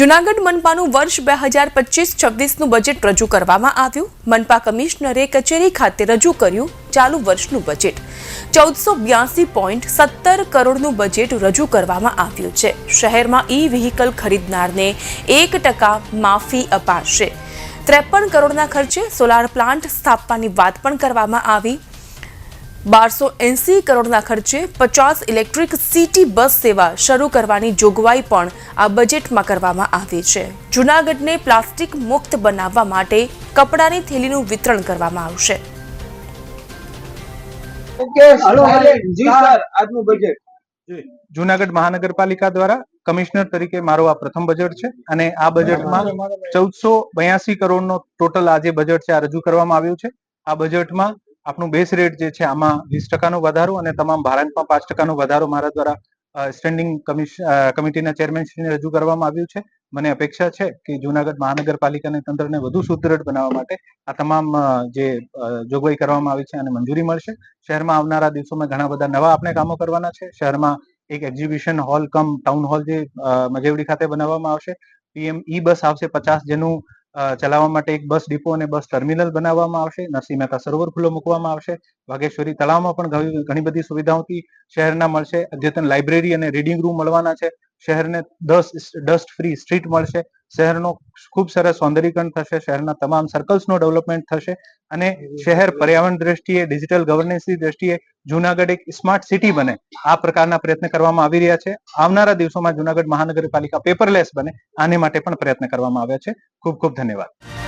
જુનાગઢ મનપાનું વર્ષ બે હજાર પચીસ છવ્વીસનું બજેટ રજૂ કરવામાં આવ્યું. મનપા કમિશનરે કચેરી ખાતે રજૂ કર્યું ચાલુ વર્ષનું બજેટ ચૌદસો બ્યાસી પોઈન્ટ સત્તર કરોડનું બજેટ રજૂ કરવામાં આવ્યું છે. શહેરમાં ઈ વ્હીકલ ખરીદનારને એક ટકા માફી અપાશે. ત્રેપન કરોડના ખર્ચે સોલાર પ્લાન્ટ સ્થાપવાની વાત પણ કરવામાં આવી. બારસો એંસી કરોડના ખર્ચે પચાસ ઇલેક્ટ્રિક સિટી બસ સેવા શરૂ કરવાની જોગવાઈ પણ આ બજેટમાં કરવામાં આવી છે. જૂનાગઢને પ્લાસ્ટિક મુક્ત બનાવવા માટે કપડાની થેલીનું વિતરણ કરવામાં આવશે. ઓકે આજનું બજેટ. જુનાગઢ મહાનગરપાલિકા દ્વારા કમિશનર તરીકે મારો આ પ્રથમ બજેટ છે અને આ બજેટમાં ચૌદસો બયાસી કરોડનો ટોટલ આ જે બજેટ છે આ રજૂ કરવામાં આવ્યું છે. આ બજેટમાં આપણું બેસ રેટ જે છે આમાં વીસ ટકાનો વધારો અને તમામ ભારતમાં પાંચ ટકાનો વધારો મારા દ્વારા સ્ટેન્ડિંગ કમિટીના ચેરમેનશ્રીને રજૂ કરવામાં આવ્યું છે. મને અપેક્ષા છે કે જુનાગઢ મહાનગરપાલિકાને તંત્રને વધુ સુદૃઢ બનાવવા માટે આ તમામ જે જોગવાઈ કરવામાં આવી છે અને મંજૂરી મળશે. શહેરમાં આવનારા દિવસોમાં ઘણા બધા નવા આપણે કામો કરવાના છે. શહેરમાં એક exhibition hall cum town hall જે મજેવડી ખાતે બનાવવામાં આવશે. પીએમ ઈ બસ આવશે પચાસ જેનું ચલાવવા માટે એક બસ ડિપો અને બસ ટર્મિનલ બનાવવામાં આવશે. નરસિંહ મહેતા સરોવર ખુલ્લો મૂકવામાં આવશે. વાઘેશ્વરી તળાવમાં પણ ઘણી બધી સુવિધાઓથી શહેરના મળશે. અદ્યતન લાઇબ્રેરી અને રીડિંગ રૂમ મળવાના છે. શહેરને દસ ડસ્ટ ફ્રી સ્ટ્રીટ મળશે. શહેરનો ખૂબ સરસ સૌંદર્યીકરણ થશે, શહેરના તમામ સર્કલ્સનો ડેવલપમેન્ટ થશે અને શહેર પર્યાવરણ દ્રષ્ટિએ ડિજિટલ ગવર્નન્સની દ્રષ્ટિએ જુનાગઢ એક સ્માર્ટ સિટી બને. આ પ્રકારના પ્રયત્ન કરવામાં આવી રહ્યા છે. આવનારા દિવસોમાં જુનાગઢ મહાનગરપાલિકા પેપરલેસ બને. આને માટે પણ પ્રયત્ન કરવામાં આવ્યા છે. ખૂબ ખૂબ ધન્યવાદ.